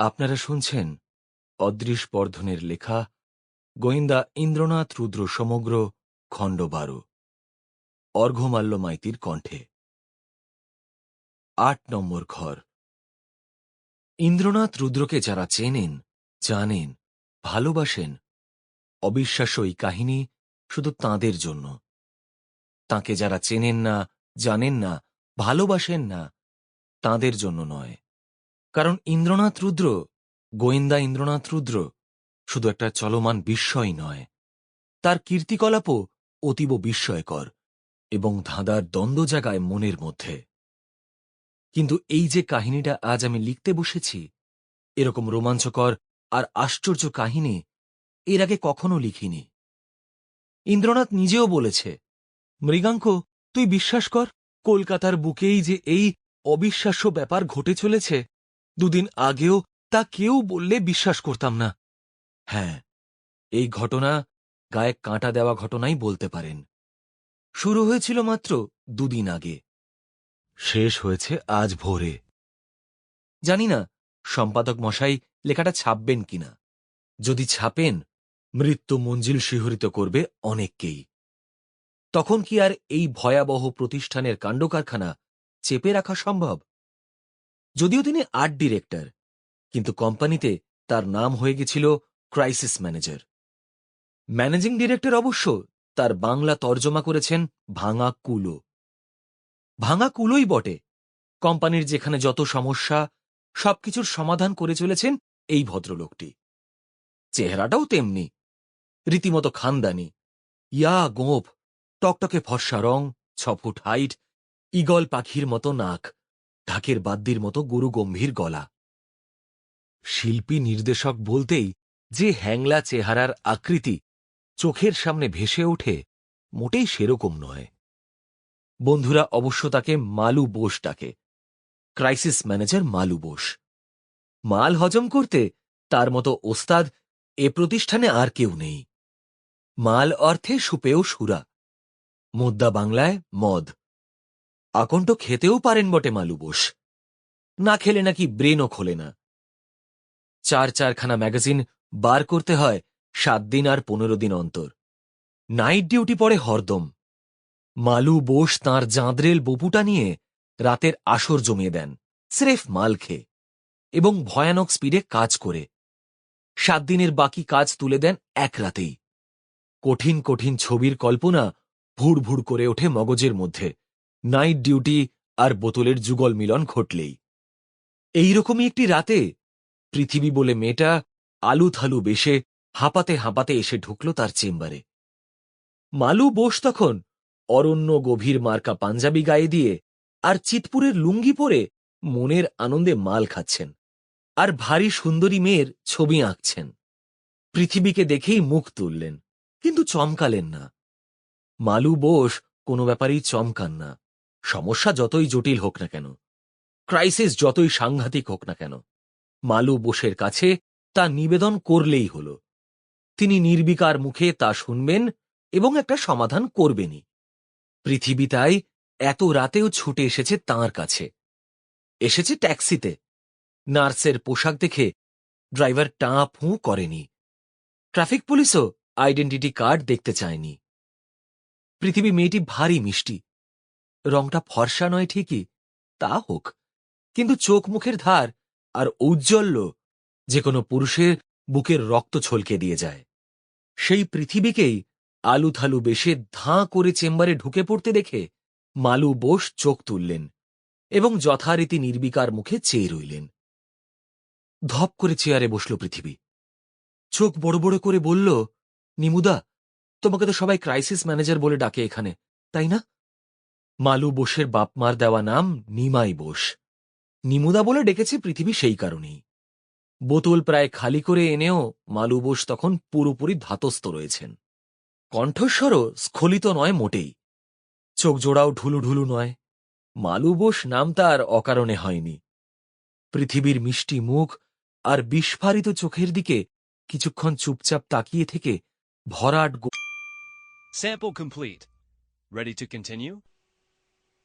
আপনারা শুনছেন অদৃশ বর্ধনের লেখা গোয়েন্দা ইন্দ্রনাথ রুদ্র সমগ্র খণ্ড বারো অর্ঘ্যমাল্য মাইতির কণ্ঠে। আট নম্বর ঘর। ইন্দ্রনাথ রুদ্রকে যারা চেনেন, জানেন, ভালোবাসেন, অবিশ্বাস্য এই কাহিনী শুধু তাঁদের জন্য। তাকে যারা চেনেন না, জানেন না, ভালোবাসেন না, তাঁদের জন্য নয়। কারণ ইন্দ্রনাথ রুদ্র, গোয়েন্দা ইন্দ্রনাথ রুদ্র, শুধু একটা চলমান বিস্ময় নয়। তার কীর্তিকলাপও অতীব বিস্ময়কর এবং ধাঁধার দ্বন্দ্ব জাগায় মনের মধ্যে। কিন্তু এই যে কাহিনীটা আজ আমি লিখতে বসেছি, এরকম রোমাঞ্চকর আর আশ্চর্য কাহিনী এর আগে কখনো লিখিনি। ইন্দ্রনাথ নিজেও বলেছে, মৃগাঙ্ক, তুই বিশ্বাস কর, কলকাতার বুকেই যে এই অবিশ্বাস্য ব্যাপার ঘটে চলেছে দুদিন আগেও তা কেউ বললে বিশ্বাস করতাম না। হ্যাঁ এই ঘটনা গায়ে কাঁটা দেওয়া ঘটনাই বলতে পারেন। শুরু হয়েছিল মাত্র দুদিন আগে। শেষ হয়েছে আজ ভোরে। জানি না সম্পাদক মশাই লেখাটা ছাপবেন কিনা। যদি ছাপেন, মৃত্যু মঞ্জিল শিহরিত করবে অনেককেই। তখন কি আর এই ভয়াবহ প্রতিষ্ঠানের কাণ্ডকারখানা চেপে রাখা সম্ভব? যদিও তিনি আর্ট ডিরেক্টর, কিন্তু কোম্পানিতে তার নাম হয়ে গেছিল ক্রাইসিস ম্যানেজার। ম্যানেজিং ডিরেক্টর অবশ্য তার বাংলা তর্জমা করেছেন ভাঙা কুলো। ভাঙা কুলোই বটে। কোম্পানির যেখানে যত সমস্যা, সবকিছুর সমাধান করে চলেছেন এই ভদ্রলোকটি। চেহারাটাও তেমনি। রীতিমতো খানদানি। ইয়া গোঁপ টকটকে ফর্সা রং, ছ ফুট হাইট ইগল পাখির মতো নাক। ঢাকের বাদ্যির মতো গুরু গম্ভীর গলা। শিল্পী নির্দেশক বলতেই যে হ্যাংলা চেহারার আকৃতি চোখের সামনে ভেসে ওঠে মোটেই সেরকম নয়। বন্ধুরা, অবশ্য তাকে মালু বোস ডাকে। ক্রাইসিস ম্যানেজার মালু বোস। মাল হজম করতে তার মতো ওস্তাদ এ প্রতিষ্ঠানে আর কেউ নেই। মাল অর্থে সুপেও সুরা। মুদ্রা বাংলায় মদ। আকণ্ঠ খেতেও পারেন বটে মালু বোস। না খেলে নাকি ব্রেনও খোলে না। চার চারখানা ম্যাগাজিন বার করতে হয় সাত দিন আর পনেরো দিন অন্তর। নাইট ডিউটি পড়ে হরদম। মালু বোস তাঁর জাঁদরেল বপুটা নিয়ে রাতের আসর জমিয়ে দেন, স্রেফ মাল খেয়ে, এবং ভয়ানক স্পিডে কাজ করে। সাত দিনের বাকি কাজ তুলে দেন এক রাতেই। কঠিন কঠিন ছবির কল্পনা ভুড় ভুড় করে ওঠে মগজের মধ্যে। নাইট ডিউটি আর বোতলের যুগল মিলন ঘটলেই। এইরকমই একটি রাতে পৃথিবী বলে মেয়েটা আলু থালু বেশে হাঁপাতে হাঁপাতে এসে ঢুকল তার চেম্বারে। মালু বোস তখন অরণ্য গভীর মার্কা পাঞ্জাবি গায়ে দিয়ে আর চিতপুরের লুঙ্গি পরে মনের আনন্দে মাল খাচ্ছেন আর ভারী সুন্দরী মেয়ের ছবি আঁকছেন। পৃথিবীকে দেখেই মুখ তুললেন, কিন্তু চমকালেন না। মালু বোস কোনো ব্যাপারেই চমকান না। সমস্যা যতই জটিল হোক না কেন ক্রাইসিস যতই সাংঘাতিক হোক না কেন, মালু বোসের কাছে তা নিবেদন করলেই হল। তিনি নির্বিকার মুখে তা শুনবেন এবং একটা সমাধান করবেনই। পৃথিবী তাই এত রাতেও ছুটে এসেছে তাঁর কাছে। এসেছে ট্যাক্সিতে। নার্সের পোশাক দেখে ড্রাইভার টাঁ ফুঁ করেনি। ট্রাফিক পুলিশও আইডেন্টিটি কার্ড দেখতে চায়নি। পৃথিবী মেয়েটি ভারী মিষ্টি। রংটা ফর্সা নয় ঠিকই, তা হোক। কিন্তু চোখ মুখের ধার আর ঔজ্জ্বল্য যে কোনো পুরুষের বুকের রক্ত ছলকে দিয়ে যায়। সেই পৃথিবীকেই আলু থালু বেশে ধাঁ করে চেম্বারে ঢুকে পড়তে দেখে মালু বোস চোখ তুললেন এবং যথারীতি নির্বিকার মুখে চেয়ে রইলেন। ধপ করে চেয়ারে বসল পৃথিবী। চোখ বড় বড় করে বলল, নিমুদা, তোমাকে তো সবাই ক্রাইসিস ম্যানেজার বলে ডাকে এখানে, তাই না? মালু বোসের বাপমার দেওয়া নাম নিমাই বোস। নিমুদা বলে ডেকেছে পৃথিবী সেই কারণেই। বোতল প্রায় খালি করে এনেও মালু বোস তখন পুরোপুরি ধাতস্থ রয়েছেন। কণ্ঠস্বরও স্খলিত নয় মোটেই। চোখ জোড়াও ঢুলু ঢুলু নয়। মালু বোস নাম তার অকারণে হয়নি। পৃথিবীর মিষ্টি মুখ আর বিস্ফারিত চোখের দিকে কিছুক্ষণ চুপচাপ তাকিয়ে থেকে ভরাট Sample complete. Ready to continue?